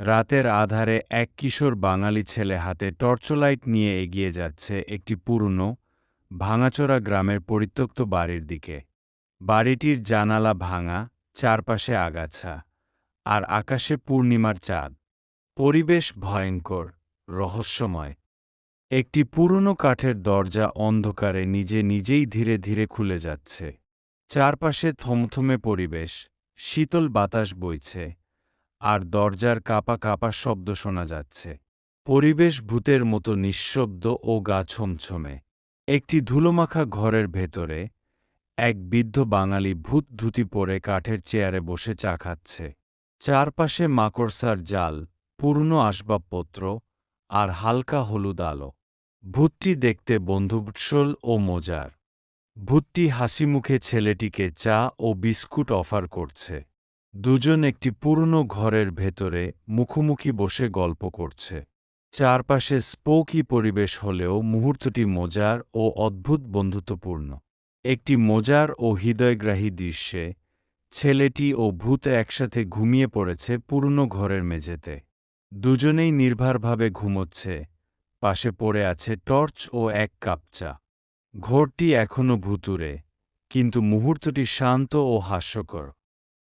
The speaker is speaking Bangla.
রাতের আধারে এক কিশোর বাঙালি ছেলে হাতে টর্চলাইট নিয়ে এগিয়ে যাচ্ছে একটি পুরনো, ভাঙাচোরা গ্রামের পরিত্যক্ত বাড়ির দিকে। বাড়িটির জানালা ভাঙা, চারপাশে আগাছা, আর আকাশে পূর্ণিমার চাঁদ। পরিবেশ ভয়ঙ্কর, রহস্যময়। একটি পুরনো কাঠের দরজা অন্ধকারে নিজে নিজেই ধীরে ধীরে খুলে যাচ্ছে। চারপাশে থমথমে পরিবেশ, শীতল বাতাস বইছে। আর দরজার কাপা কাপা শব্দ শোনা যাচ্ছে। পরিবেশ ভূতের মতো নিঃশব্দ ও গা ছমছমে। একটি ধুলোমাখা ঘরের ভেতরে এক বৃদ্ধ বাঙালি ভূত ধুতি পরে কাঠের চেয়ারে বসে চা খাচ্ছে। চারপাশে মাকড়সার জাল, পুরনো আসবাবপত্র আর হালকা হলুদ আলো। ভূতটি দেখতে বন্ধুবৎসল ও মজার। ভূতটি হাসিমুখে ছেলেটিকে চা ও বিস্কুট অফার করছে। দুজন একটি পুরনো ঘরের ভেতরে মুখোমুখি বসে গল্প করছে। চারপাশে স্পোকি পরিবেশ হলেও মুহূর্তটি মজার ও অদ্ভুত বন্ধুত্বপূর্ণ। একটি মজার ও হৃদয়গ্রাহী দৃশ্যে ছেলেটি ও ভূত একসাথে ঘুমিয়ে পড়েছে পুরনো ঘরের মেঝেতে। দুজনেই নির্ভারভাবে ঘুমোচ্ছে, পাশে পড়ে আছে টর্চ ও এক কাপ চা। ঘরটি এখনও ভুতুরে কিন্তু মুহূর্তটি শান্ত ও হাস্যকর।